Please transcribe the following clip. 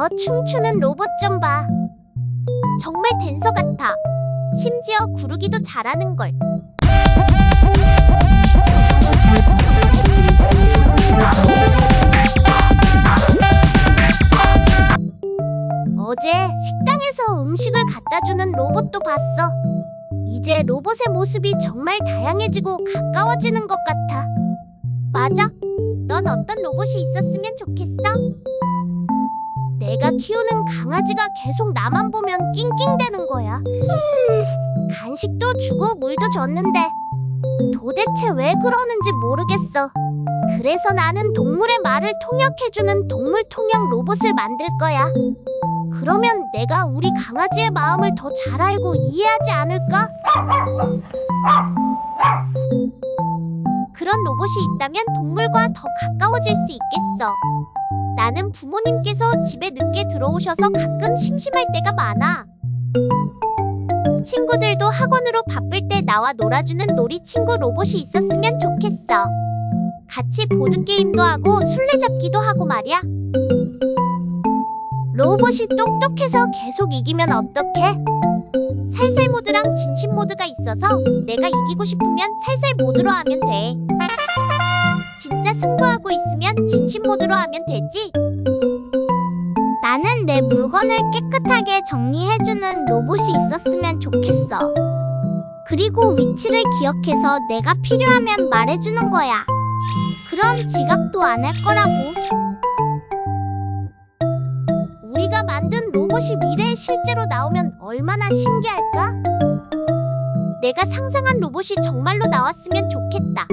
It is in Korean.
저 춤추는 로봇 좀 봐. 정말 댄서 같아. 심지어 구르기도 잘하는 걸. 어제 식당에서 음식을 갖다 주는 로봇도 봤어. 이제 로봇의 모습이 정말 다양해지고 가까워지는 것 같아. 맞아. 넌 어떤 로봇이 있었으면 좋겠어? 내가 키우는 강아지가 계속 나만 보면 낑낑대는 거야. 간식도 주고 물도 줬는데 도대체 왜 그러는지 모르겠어. 그래서 나는 동물의 말을 통역해주는 동물 통역 로봇을 만들 거야. 그러면 내가 우리 강아지의 마음을 더 잘 알고 이해하지 않을까? 로봇이 있다면 동물과 더 가까워질 수 있겠어. 나는 부모님께서 집에 늦게 들어오셔서 가끔 심심할 때가 많아. 친구들도 학원으로 바쁠 때 나와 놀아주는 놀이 친구 로봇이 있었으면 좋겠어. 같이 보드게임도 하고 술래잡기도 하고 말이야. 로봇이 똑똑해서 계속 이기면 어떡해? 살살 모드랑 진심 모드가 있어서 내가 이기고 싶으면 살살 모드로 하면 돼. 진심 모드로 하면 되지? 나는 내 물건을 깨끗하게 정리해주는 로봇이 있었으면 좋겠어. 그리고 위치를 기억해서 내가 필요하면 말해주는 거야. 그럼 지각도 안 할 거라고. 우리가 만든 로봇이 미래에 실제로 나오면 얼마나 신기할까? 내가 상상한 로봇이 정말로 나왔으면 좋겠다.